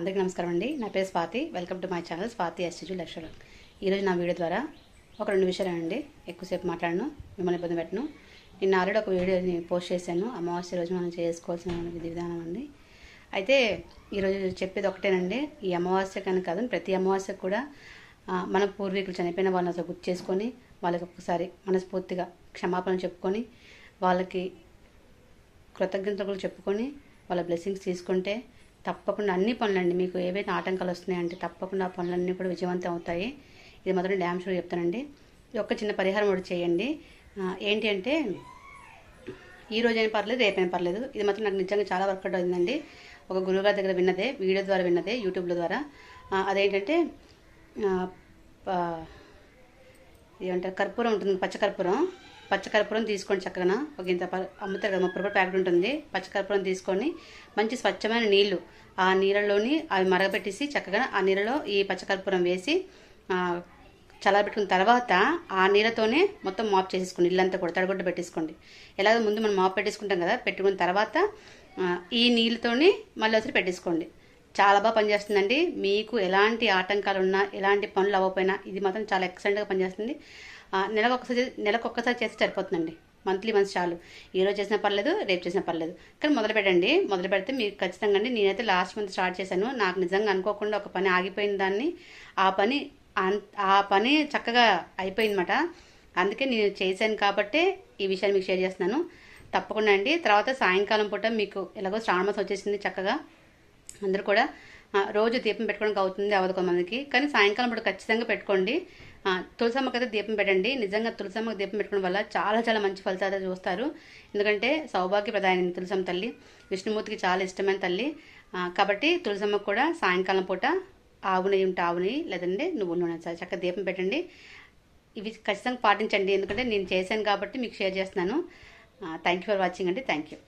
అందరికీ నమస్కారం అండి. నా పేరు Swathi. Welcome to my channel Swathi ఎస్టిజు lecturer ఈరోజు నా వీడియో ద్వారా ఒక రెండు విషయాలు అండి. ఎక్కువసేపు మాట్లాడను మిమ్మల్ని ఇబ్బంది పెట్టను. నేను ఆల్రెడీ ఒక వీడియోని పోస్ట్ చేశాను. అమావాస్య రోజు మనం చేసుకోవాల్సిన విధి విధానం అండి. అయితే ఈరోజు చెప్పేది ఒకటేనండి. ఈ అమావాస్య కానీ కాదు ప్రతి అమావాస్యకు కూడా మన పూర్వీకులు చనిపోయిన వాళ్ళని అసలు గుర్తు చేసుకొని వాళ్ళకి ఒక్కసారి మనస్ఫూర్తిగా క్షమాపణ చెప్పుకొని వాళ్ళకి కృతజ్ఞతలు చెప్పుకొని వాళ్ళ బ్లెస్సింగ్స్ తీసుకుంటే తప్పకుండా అన్ని పనులండి. మీకు ఏవైతే ఆటంకాలు వస్తున్నాయంటే తప్పకుండా ఆ పనులన్నీ కూడా విజయవంతం అవుతాయి. ఇది మాత్రం డ్యామ్ షూర్ చెప్తానండి. ఒక ఒక్క చిన్న పరిహారం ఒకటి చేయండి. ఏంటి అంటే ఈ రోజైనా పర్లేదు రేపైనా పర్లేదు. ఇది మాత్రం నాకు నిజంగా చాలా వర్కౌట్ అయిందండి. ఒక గురువుగారి దగ్గర విన్నదే వీడియో ద్వారా విన్నదే యూట్యూబ్ల ద్వారా. అదేంటంటే ఏమంటారు కర్పూరం ఉంటుంది పచ్చకర్పూరం పచ్చకర్పూరం తీసుకోండి చక్కగా ఒక ఇంత అమ్ముతారు కదా ముప్పై రూపాయలు ప్యాకెట్ ఉంటుంది. పచ్చకర్పూరం తీసుకొని మంచి స్వచ్ఛమైన నీళ్ళు ఆ నీళ్ళలోని అవి మరగబెట్టేసి చక్కగా ఆ నీళ్ళలో ఈ పచ్చకర్పూరం వేసి చల్లబెట్టుకున్న తర్వాత ఆ నీళ్ళతోనే మొత్తం మాప్ చేసేసుకోండి. ఇల్లంతా కూడా తడగొట్ట పెట్టేసుకోండి. ఎలాగో ముందు మనం మాప్ పెట్టేసుకుంటాం కదా పెట్టుకున్న తర్వాత ఈ నీళ్ళతోనే మళ్ళీ ఒకసారి పెట్టేసుకోండి. చాలా బాగా పనిచేస్తుందండి. మీకు ఎలాంటి ఆటంకాలు ఉన్నా ఎలాంటి పనులు అవ్వకపోయినా ఇది మాత్రం చాలా ఎక్సలెంట్గా పనిచేస్తుంది. నెలకొకసారి నెలకు ఒకసారి నెలకు ఒక్కసారి చేస్తే సరిపోతుందండి. మంత్లీ మంత్స్ చాలు. ఈ రోజు చేసినా పర్లేదు రేపు చేసినా పర్లేదు. కానీ మొదలు పెట్టండి. మొదలు పెడితే మీకు ఖచ్చితంగా అండి. నేనైతే లాస్ట్ మంత్ స్టార్ట్ చేశాను. నాకు నిజంగా అనుకోకుండా ఒక పని ఆగిపోయిన దాన్ని ఆ పని ఆ పని చక్కగా అయిపోయిందన్నమాట. అందుకే నేను చేశాను కాబట్టే ఈ విషయాన్ని మీకు షేర్ చేస్తున్నాను. తప్పకుండా అండి. తర్వాత సాయంకాలం పూట మీకు ఎలాగో శ్రావణ మాసం వచ్చేసింది చక్కగా. అందరూ కూడా రోజు దీపం పెట్టుకోవడానికి అవుతుంది అవ్వదు కొంతమందికి. కానీ సాయంకాలం పూట ఖచ్చితంగా పెట్టుకోండి. తులసమ్మకి అయితే దీపం పెట్టండి. నిజంగా తులసమ్మకి దీపం పెట్టుకోవడం వల్ల చాలా చాలా మంచి ఫలితాలు చూస్తారు. ఎందుకంటే సౌభాగ్య ప్రధాని తులసమ్మ తల్లి విష్ణుమూర్తికి చాలా ఇష్టమైన తల్లి. కాబట్టి తులసమ్మకు కూడా సాయంకాలం పూట ఆవు నెయ్యి ఉంటే ఆవు నెయ్యి లేదంటే నువ్వు నూనె చక్కగా దీపం పెట్టండి. ఇవి ఖచ్చితంగా పాటించండి. ఎందుకంటే నేను చేశాను కాబట్టి మీకు షేర్ చేస్తున్నాను. థ్యాంక్ యూ ఫర్ వాచింగ్ అండి. Thank you